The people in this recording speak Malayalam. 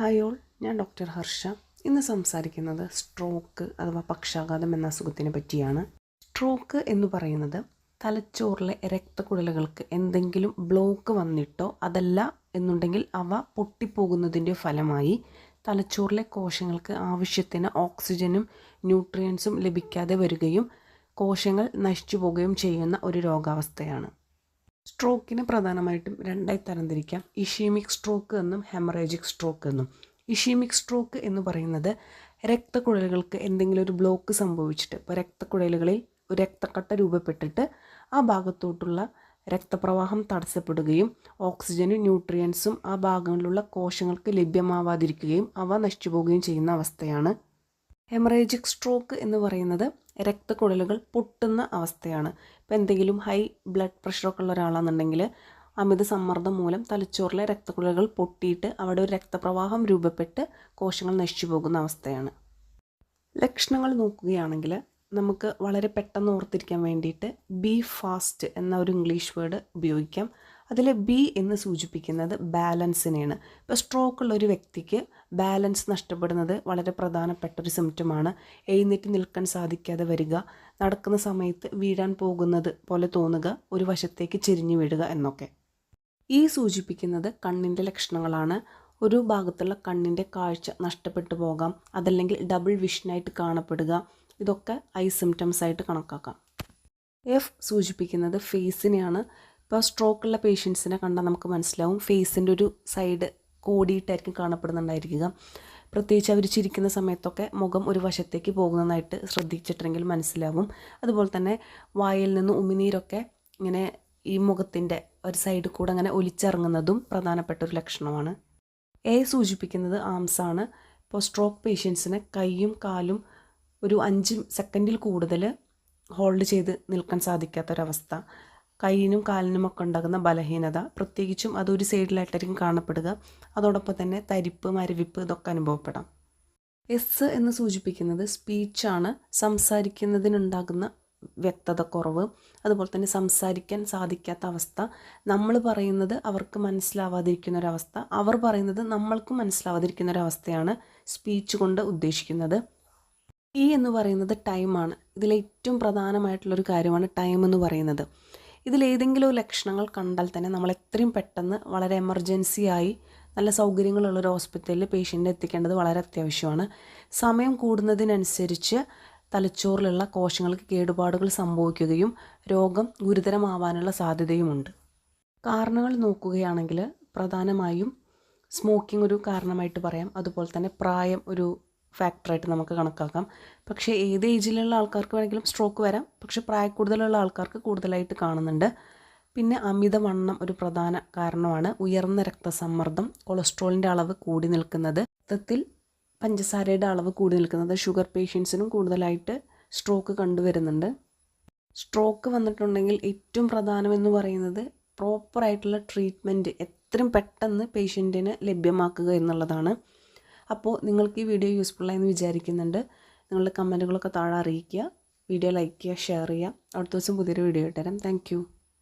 ഹായ് ഓൾ ഞാൻ ഡോക്ടർ ഹർഷ. ഇന്ന് സംസാരിക്കുന്നത് സ്ട്രോക്ക് അഥവാ പക്ഷാഘാതം എന്ന അസുഖത്തിനെ പറ്റിയാണ്. സ്ട്രോക്ക് എന്ന് പറയുന്നത് തലച്ചോറിലെ രക്തക്കുഴലുകൾക്ക് എന്തെങ്കിലും ബ്ലോക്ക് വന്നിട്ടോ അതല്ല എന്നുണ്ടെങ്കിൽ അവ പൊട്ടിപ്പോകുന്നതിന്റെ ഫലമായി തലച്ചോറിലെ കോശങ്ങൾക്ക് ആവശ്യത്തിന് ഓക്സിജനും ന്യൂട്രിയൻസും ലഭിക്കാതെ വരികയും കോശങ്ങൾ നശിച്ചു പോവുകയും ചെയ്യുന്ന ഒരു രോഗാവസ്ഥയാണ്. സ്ട്രോക്കിനെ പ്രധാനമായിട്ടും രണ്ടായി തരംതിരിക്കാം. ഇഷീമിക് സ്ട്രോക്ക് എന്നും ഹെമറേജിക് സ്ട്രോക്ക് എന്നും. ഇഷീമിക് സ്ട്രോക്ക് എന്ന് പറയുന്നത് രക്തക്കുഴലുകൾക്ക് എന്തെങ്കിലും ഒരു ബ്ലോക്ക് സംഭവിച്ചിട്ട് ഇപ്പോൾ രക്തക്കുഴലുകളിൽ ഒരു രക്തക്കട്ട രൂപപ്പെട്ടിട്ട് ആ ഭാഗത്തോട്ടുള്ള രക്തപ്രവാഹം തടസ്സപ്പെടുകയും ഓക്സിജനും ന്യൂട്രിയൻസും ആ ഭാഗങ്ങളിലുള്ള കോശങ്ങൾക്ക് ലഭ്യമാവാതിരിക്കുകയും അവ നശിച്ചു ചെയ്യുന്ന അവസ്ഥയാണ് ഹെമറേജിക് സ്ട്രോക്ക് എന്ന് പറയുന്നത് രക്തക്കുഴലുകൾ പൊട്ടുന്ന അവസ്ഥയാണ്. ഇപ്പോൾ എന്തെങ്കിലും ഹൈ ബ്ലഡ് പ്രഷറൊക്കെ ഉള്ള ഒരാളാണെന്നുണ്ടെങ്കിൽ അമിത സമ്മർദ്ദം മൂലം തലച്ചോറിലെ രക്തക്കുഴലുകൾ പൊട്ടിയിട്ട് അവിടെ ഒരു രക്തപ്രവാഹം രൂപപ്പെട്ട് കോശങ്ങൾ നശിച്ചു പോകുന്ന അവസ്ഥയാണ്. ലക്ഷണങ്ങൾ നോക്കുകയാണെങ്കിൽ നമുക്ക് വളരെ പെട്ടെന്ന് ഓർത്തിരിക്കാൻ വേണ്ടിയിട്ട് ബി ഫാസ്റ്റ് എന്ന ഒരു ഇംഗ്ലീഷ് വേർഡ് ഉപയോഗിക്കാം. അതിൽ ബി എന്ന് സൂചിപ്പിക്കുന്നത് ബാലൻസിനെയാണ് ഇപ്പോൾ സ്ട്രോക്ക് ഉള്ള ഒരു വ്യക്തിക്ക് ബാലൻസ് നഷ്ടപ്പെടുന്നത് വളരെ പ്രധാനപ്പെട്ട ഒരു സിംറ്റമാണ് എഴുന്നേറ്റ് നിൽക്കാൻ സാധിക്കാതെ വരിക നടക്കുന്ന സമയത്ത് വീഴാൻ പോകുന്നത് പോലെ തോന്നുക ഒരു വശത്തേക്ക് ചെരിഞ്ഞു വീഴുക എന്നൊക്കെ. ഈ സൂചിപ്പിക്കുന്നത് കണ്ണിന്റെ ലക്ഷണങ്ങളാണ്. ഒരു ഭാഗത്തുള്ള കണ്ണിന്റെ കാഴ്ച നഷ്ടപ്പെട്ടു പോകാം അതല്ലെങ്കിൽ ഡബിൾ വിഷനായിട്ട് കാണപ്പെടുക. ഇതൊക്കെ ഐ സിംറ്റംസ് ആയിട്ട് കണക്കാക്കാം. എഫ് സൂചിപ്പിക്കുന്നത് ഫേസിനെയാണ് ഇപ്പോൾ സ്ട്രോക്കുള്ള പേഷ്യൻസിനെ കണ്ടാൽ നമുക്ക് മനസ്സിലാവും. ഫേസിന്റെ ഒരു സൈഡ് കൂടിയിട്ടായിരിക്കും കാണപ്പെടുന്നുണ്ടായിരിക്കുക. പ്രത്യേകിച്ച് അവർ ചിരിക്കുന്ന സമയത്തൊക്കെ മുഖം ഒരു വശത്തേക്ക് പോകുന്നതായിട്ട് ശ്രദ്ധിച്ചിട്ടുണ്ടെങ്കിൽ മനസ്സിലാവും. അതുപോലെ തന്നെ വായിൽ നിന്ന് ഉമിനീരൊക്കെ ഇങ്ങനെ ഈ മുഖത്തിന്റെ ഒരു സൈഡിൽ കൂടെ അങ്ങനെ ഒലിച്ചിറങ്ങുന്നതും പ്രധാനപ്പെട്ട ഒരു ലക്ഷണമാണ്. എ സൂചിപ്പിക്കുന്നത് ആംസാണ് ഇപ്പോൾ സ്ട്രോക്ക് പേഷ്യൻസിന് കൈയും കാലും ഒരു അഞ്ച് സെക്കൻഡിൽ കൂടുതൽ ഹോൾഡ് ചെയ്ത് നിൽക്കാൻ സാധിക്കാത്തൊരവസ്ഥ. കൈയിനും കാലിനും ഒക്കെ ഉണ്ടാകുന്ന ബലഹീനത പ്രത്യേകിച്ചും അതൊരു സൈഡിലായിട്ടായിരിക്കും കാണപ്പെടുക. അതോടൊപ്പം തന്നെ തരിപ്പ് മരവിപ്പ് ഇതൊക്കെ അനുഭവപ്പെടാം. എസ് എന്ന് സൂചിപ്പിക്കുന്നത് സ്പീച്ചാണ് സംസാരിക്കുന്നതിനുണ്ടാകുന്ന വ്യക്തത കുറവ് അതുപോലെ തന്നെ സംസാരിക്കാൻ സാധിക്കാത്ത അവസ്ഥ. നമ്മൾ പറയുന്നത് അവർക്ക് മനസ്സിലാവാതിരിക്കുന്ന ഒരവസ്ഥ അവർ പറയുന്നത് നമ്മൾക്ക് മനസ്സിലാവാതിരിക്കുന്ന ഒരവസ്ഥയാണ് സ്പീച്ച് കൊണ്ട് ഉദ്ദേശിക്കുന്നത്. ഈ എന്ന് പറയുന്നത് ടൈമാണ് ഇതിൽ ഏറ്റവും പ്രധാനമായിട്ടുള്ളൊരു കാര്യമാണ് ടൈം എന്ന് പറയുന്നത്. ഇതിലേതെങ്കിലും ലക്ഷണങ്ങൾ കണ്ടാൽ തന്നെ നമ്മൾ എത്രയും പെട്ടെന്ന് വളരെ എമർജൻസി ആയി നല്ല സൗകര്യങ്ങളുള്ള ഒരു ഹോസ്പിറ്റലിൽ പേഷ്യന്റ് എത്തിക്കേണ്ടത് വളരെ അത്യാവശ്യമാണ്. സമയം കൂടുന്നതിനനുസരിച്ച് തലച്ചോറിലുള്ള കോശങ്ങൾക്ക് കേടുപാടുകൾ സംഭവിക്കുകയും രോഗം ഗുരുതരമാവാനുള്ള സാധ്യതയുമുണ്ട്. കാരണങ്ങൾ നോക്കുകയാണെങ്കിൽ പ്രധാനമായും സ്മോക്കിംഗ് ഒരു കാരണമായിട്ട് പറയാം. അതുപോലെ തന്നെ പ്രായം ഒരു ഫാക്ടറായിട്ട് നമുക്ക് കണക്കാക്കാം. പക്ഷേ ഏത് ഏജിലുള്ള ആൾക്കാർക്ക് വേണമെങ്കിലും സ്ട്രോക്ക് വരാം. പക്ഷേ പ്രായക്കൂടുതലുള്ള ആൾക്കാർക്ക് കൂടുതലായിട്ട് കാണുന്നുണ്ട്. പിന്നെ അമിതവണ്ണം ഒരു പ്രധാന കാരണമാണ് ഉയർന്ന രക്തസമ്മർദ്ദം കൊളസ്ട്രോളിന്റെ അളവ് കൂടി നിൽക്കുന്നത്. രക്തത്തിൽ പഞ്ചസാരയുടെ അളവ് കൂടി നിൽക്കുന്നത് ഷുഗർ പേഷ്യൻസിനും കൂടുതലായിട്ട് സ്ട്രോക്ക് കണ്ടുവരുന്നുണ്ട്. സ്ട്രോക്ക് വന്നിട്ടുണ്ടെങ്കിൽ ഏറ്റവും പ്രധാനമെന്ന് പറയുന്നത് പ്രോപ്പറായിട്ടുള്ള ട്രീറ്റ്മെന്റ് എത്രയും പെട്ടെന്ന് പേഷ്യന്റിന് ലഭ്യമാക്കുക എന്നുള്ളതാണ്. അപ്പോൾ നിങ്ങൾക്ക് ഈ വീഡിയോ യൂസ്ഫുൾ യൂസ്ഫുള്ളായെന്ന് വിചാരിക്കുന്നുണ്ട്. നിങ്ങളുടെ കമന്റുകളൊക്കെ താഴെ അറിയിക്കുക. വീഡിയോ ലൈക്ക് ചെയ്യുക ഷെയർ ചെയ്യുക. അടുത്ത ദിവസം പുതിയൊരു വീഡിയോ ഇട്ടുതരാം താങ്ക്